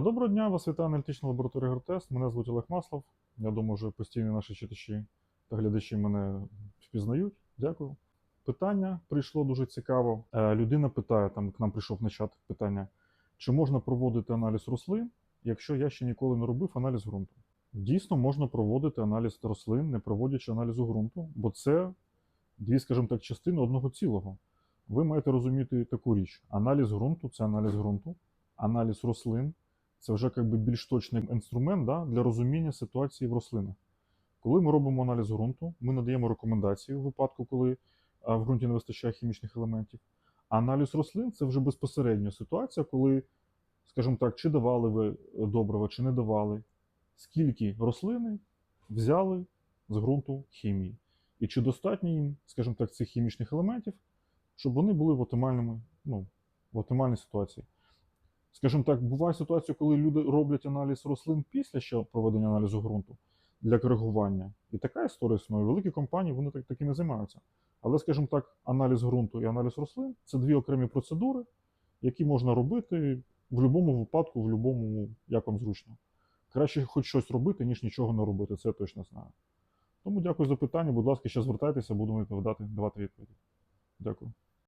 Доброго дня, вас вітає аналітична лабораторія Гортест. Мене звуть Олег Маслов. Я думаю, що постійні наші читачі та глядачі мене впізнають. Дякую. Питання прийшло дуже цікаво. Е, Людина питає, там к нам прийшов на чат питання, чи можна проводити аналіз рослин, якщо я ще ніколи не робив аналіз ґрунту. Дійсно, можна проводити аналіз рослин, не проводячи аналізу ґрунту, бо це дві, скажімо так, частини одного цілого. Ви маєте розуміти таку річ: аналіз ґрунту це аналіз ґрунту, аналіз рослин це вже якби більш точний інструмент да, для розуміння ситуації в рослинах. Коли ми робимо аналіз ґрунту, ми надаємо рекомендації у випадку, коли в ґрунті не вистачає хімічних елементів. А аналіз рослин це вже безпосередньо ситуація, коли, скажімо так, чи давали ви добрива, чи не давали, скільки рослини взяли з ґрунту хімії. І чи достатньо їм, скажімо так, цих хімічних елементів, щоб вони були в ну, в оптимальній ситуації. Скажімо так, буває ситуація, коли люди роблять аналіз рослин після ще проведення аналізу ґрунту для коригування. І така історія існує. Великі компанії вони так, таки не займаються. Але, скажімо так, аналіз ґрунту і аналіз рослин це дві окремі процедури, які можна робити в будь-якому випадку, в будь-якому, як вам зручно. Краще хоч щось робити, ніж нічого не робити, це я точно знаю. Тому дякую за питання. Будь ласка, ще звертайтеся, будемо відповідати, давати відповіді. Дякую.